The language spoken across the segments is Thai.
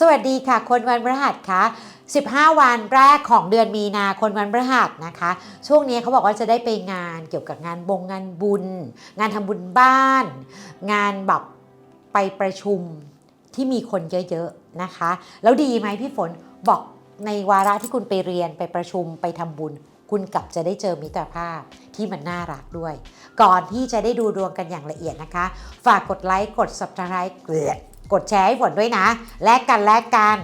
สวัสดีค่ะ คนวันพฤหัสค่ะ15 วันแรกของเดือนมีนาคนวันพฤหัสนะคะ ช่วงนี้เขาบอกว่าจะได้ไปงานเกี่ยวกับงานบงงานบุญ งานทำบุญบ้าน งานแบบไปประชุมที่มีคนเยอะๆนะคะ แล้วดีไหมพี่ฝนบอกในวาระที่คุณไปเรียนไปประชุมไปทำบุญ คุณกลับจะได้เจอมิตรภาพที่มันน่ารักด้วย ก่อนที่จะได้ดูดวงกันอย่างละเอียดนะคะ ฝากกดไลค์กด subscribe เกลือ กดแชร์ให้ฝนด้วยนะ แลกกันแลกกัน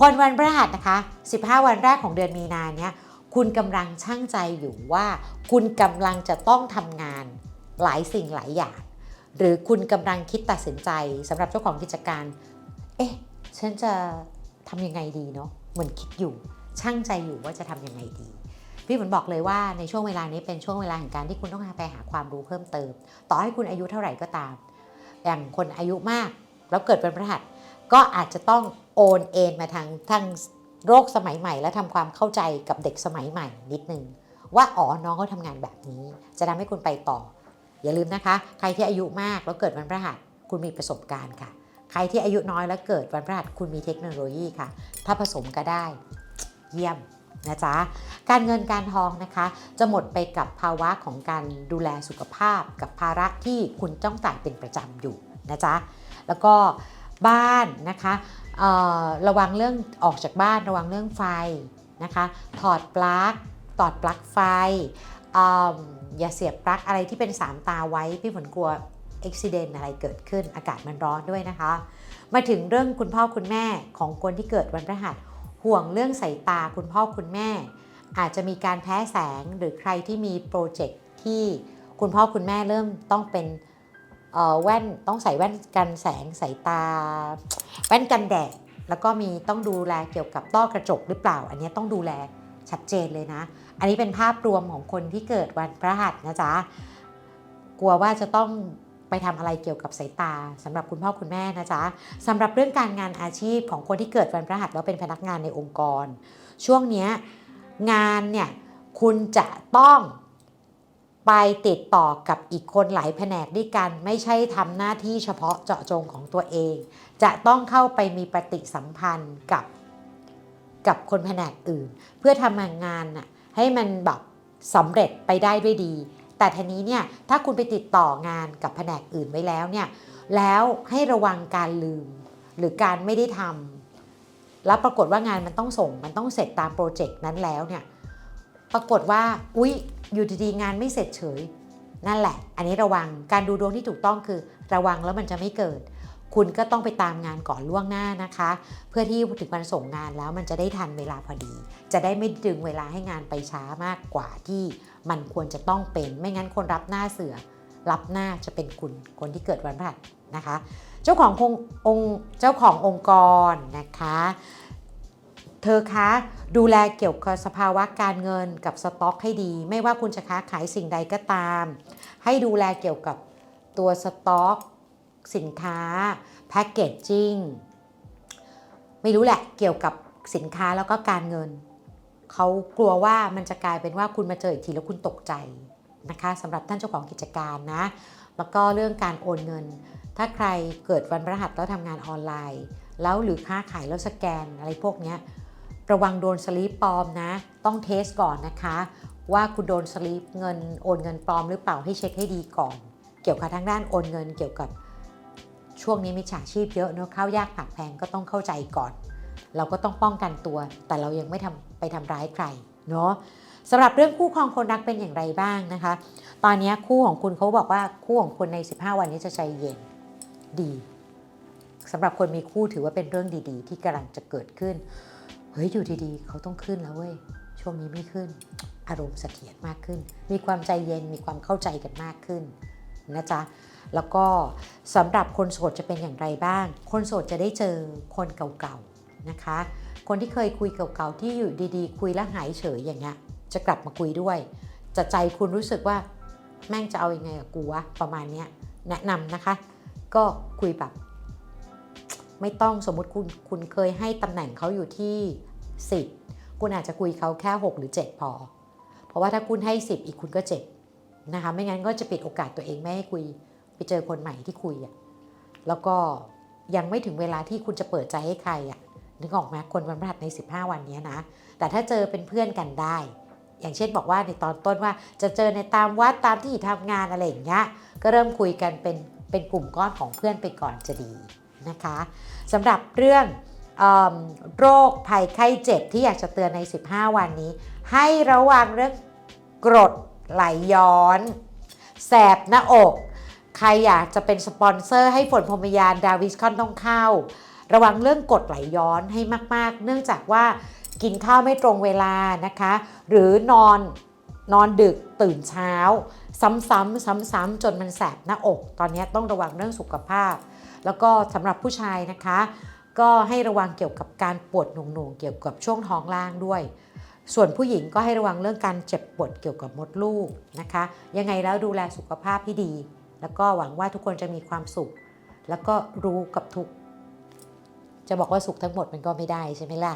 คนวันพฤหัสนะคะ 15 วันแรกของเดือนมีนาเนี้ยคุณกำลังช่างใจอยู่ว่า คุณกำลังจะต้องทำงานหลายสิ่งหลายอย่าง หรือคุณกำลังคิดตัดสินใจสำหรับเจ้าของกิจการ เอ๊ะ ฉันจะทำยังไงดีเนาะเหมือนคิดอยู่ ช่างใจอยู่ว่าจะทำยังไงดี พี่ฝนบอกเลยว่าในช่วงเวลานี้เป็นช่วงเวลาแห่งการที่คุณต้องไปหาความรู้เพิ่มเติม ต่อให้คุณอายุเท่าไหร่ก็ตาม อย่างคนอายุมาก แล้วเกิดเป็นพฤหัสก็อาจจะต้องโอนเอ็นมาทางทางโรคสมัยใหม่ และทำความเข้าใจกับเด็กสมัยใหม่นิดนึงว่าอ๋อน้องเขาทำงานแบบนี้ จะทำให้คุณไปต่อ อย่าลืมนะคะ ใครที่อายุมากแล้วเกิดวันพฤหัสคุณมีประสบการณ์ค่ะ ใครที่อายุน้อยแล้วเกิดวันพฤหัสคุณมีเทคโนโลยีค่ะ ถ้าผสมก็ได้ เยี่ยมนะจ๊ะการเงินการทองนะคะ จะหมดไปกับภาวะของการดูแลสุขภาพ กับภาระที่คุณต้องจ่ายเป็นประจำอยู่นะจ๊ะ แล้วก็บ้านนะคะระวังเรื่องออกจากบ้านระวังเรื่องไฟนะคะถอดปลั๊กถอดปลั๊กไฟอืมอย่าเสียบปลั๊กอะไรที่เป็น 3 ตาไว้ พี่ฝนกลัวอุบิเหตุอะไรเกิดขึ้นอากาศมันร้อนด้วยนะคะ มาถึงเรื่องคุณพ่อคุณแม่ของคนที่เกิดวันพฤหัสห่วงเรื่องสายตาคุณพ่อคุณแม่ อาจจะมีการแพ้แสงหรือใครที่มีโปรเจกต์ที่คุณพ่อคุณแม่เริ่มต้องเป็น แว่นต้องใส่แว่นกันแสงสายตา แว่นกันแดดแล้วก็มีต้องดูแลเกี่ยวกับต้อกระจกหรือเปล่า อันนี้ต้องดูแลชัดเจนเลยนะ อันนี้เป็นภาพรวมของคนที่เกิดวันพฤหัสนะจ๊ะกลัวว่าจะต้องไปทำอะไรเกี่ยวกับสายตาสำหรับคุณพ่อคุณแม่นะจ๊ะสำหรับเรื่องการงานอาชีพของคนที่เกิดวันพฤหัสแล้วเป็นพนักงานในองค์กร ช่วงนี้งานเนี่ยคุณจะต้อง ไปติดต่อกับอีกคนหลายแผนกด้วยกัน ไม่ใช่ทำหน้าที่เฉพาะเจาะจงของตัวเอง จะต้องเข้าไปมีปฏิสัมพันธ์กับกับคนแผนกอื่น เพื่อทำงานน่ะให้มันแบบสำเร็จไปได้ด้วยดี แต่ทีนี้เนี่ยถ้าคุณไปติดต่องานกับแผนกอื่นไว้แล้วเนี่ยแล้วให้ระวังการลืมหรือการไม่ได้ทำแล้วปรากฏว่างานมันต้องส่งมันต้องเสร็จตามโปรเจกต์นั้นแล้วเนี่ยปรากฏว่าอุ๊ย อยู่ดีๆงานไม่เสร็จเฉย นั่นแหละ อันนี้ระวังการดูดวงที่ถูกต้องคือ ระวังแล้วมันจะไม่เกิด คุณก็ต้องไปตามงานก่อนล่วงหน้านะคะ เพื่อที่ถึงวันส่งงานแล้วมันจะได้ทันเวลาพอดี จะได้ไม่ดึงเวลาให้งานไปช้ามากกว่าที่มันควรจะต้องเป็น ไม่งั้นคนรับหน้าเสือ รับหน้าจะเป็นคุณคนที่เกิดวันพฤหัสนะคะ เจ้าขององค์องค์เจ้าขององค์กรนะคะ เธอคะดูแลเกี่ยวกับสภาวะการเงินกับสต็อกให้ดี ไม่ว่าคุณจะค้าขายสิ่งใดก็ตาม ให้ดูแลเกี่ยวกับตัวสต็อกสินค้าแพคเกจจิ้งไม่รู้แหละเกี่ยวกับสินค้าแล้วก็การเงิน เขากลัวว่ามันจะกลายเป็นว่าคุณมาเจออีกทีแล้วคุณตกใจนะคะสำหรับท่านเจ้าของกิจการนะ แล้วก็เรื่องการโอนเงิน ถ้าใครเกิดวันพฤหัสแล้วทำงานออนไลน์ แล้วหรือค้าขายแล้วสแกนอะไรพวกนี้ ระวังโดนสลีปปลอมนะ ต้องเทสก่อนนะคะ ว่าคุณโดนสลีปเงินโอนเงินปลอมหรือเปล่าให้เช็คให้ดีก่อน เกี่ยวกับทางด้านโอนเงินเกี่ยวกับช่วงนี้มีฉาชีพเยอะเนอะข้าวยากผักแพงก็ต้องเข้าใจก่อน เราก็ต้องป้องกันตัว แต่เรายังไม่ทำไปทำร้ายใครเนาะสำหรับเรื่องคู่ครองคนรักเป็นอย่างไรบ้างนะคะ ตอนนี้คู่ของคุณเขาบอกว่าคู่ของคุณใน 15 วันนี้จะใจเย็นดีสำหรับคนมีคู่ถือว่าเป็นเรื่องดีๆ ที่กำลังจะเกิดขึ้น เฮ้ยอยู่ดีๆ เขาต้องขึ้นแล้วเว้ยช่วงนี้ไม่ขึ้น อารมณ์เสถียรมากขึ้น มีความใจเย็นมีความเข้าใจกันมากขึ้นนะจ๊ะแล้วก็สำหรับคนโสดจะเป็นอย่างไรบ้าง คนโสดจะได้เจอคนเก่าๆนะคะ คนที่เคยคุยเก่าๆที่อยู่ดีๆ คุยแล้วหายเฉยอย่างเงี้ยจะกลับมาคุยด้วย จะใจคุณรู้สึกว่าแม่งจะเอาอยัางไงกับกูวะประมาณเนี้ยแนะนำนะคะ ก็คุยแบบ ไม่ต้องสมมติคุณคุณเคยให้ตำแหน่งเขาอยู่ที่ 10 คุณอาจจะคุยเขาแค่ 6 หรือ 7 พอ เพราะว่าถ้าคุณให้ 10 อีกคุณก็เจ็บนะคะไม่งั้นก็จะปิดโอกาสตัวเองไม่ให้คุย ไปเจอคนใหม่ที่คุยอะแล้วก็ยังไม่ถึงเวลาที่คุณจะเปิดใจให้ใครอะนึกออกไหมคนวันพฤหัสใน 15 วันนี้นะ แต่ถ้าเจอเป็นเพื่อนกันได้ อย่างเช่นบอกว่าในตอนต้นว่าจะเจอในตามวัดตามที่ทำงานอะไรอย่างเงี้ยก็เริ่มคุยกันเป็นเป็นกลุ่มก้อนของเพื่อนไปก่อนจะดี นะคะสำหรับเรื่องเอโรคภัยไข้เจ็บที่อยากจะเตือนใน 15 วันนี้ ให้ระวังเรื่องกรดไหลย้อน แสบหน้าอก ใครอยากจะเป็นสปอนเซอร์ให้ฝนพรมยานดาวิสคอนต้องเข้า ระวังเรื่องกรดไหลย้อนให้มาก ๆ เนื่องจากว่ากินข้าวไม่ตรงเวลานะคะ หรือนอนนอนดึกตื่นเช้า ซ้ำๆซ้ำๆจนมันแสบหน้าอก ตอนนี้ต้องระวังเรื่องสุขภาพ แล้วก็สำหรับผู้ชายนะคะ ก็ให้ระวังเกี่ยวกับการปวดหน่วงๆเกี่ยวกับช่วงท้องล่างด้วย ส่วนผู้หญิงก็ให้ระวังเรื่องการเจ็บปวดเกี่ยวกับมดลูกนะคะ ยังไงแล้วดูแลสุขภาพที่ดี แล้วก็หวังว่าทุกคนจะมีความสุข แล้วก็รู้กับทุกจะบอกว่าสุขทั้งหมดมันก็ไม่ได้ใช่ไหมล่ะ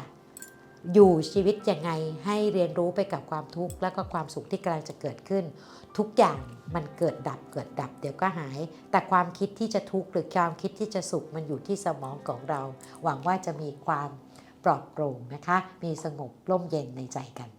อยู่ชีวิตยังไงให้เรียนรู้ไปกับความทุกข์และก็ความสุขที่กำลังจะเกิดขึ้น ทุกอย่างมันเกิดดับเกิดดับ เดี๋ยวก็หาย แต่ความคิดที่จะทุกข์หรือความคิดที่จะสุขมันอยู่ที่สมองของเรา หวังว่าจะมีความปลอดโปร่งนะคะ มีสงบร่มเย็นในใจกัน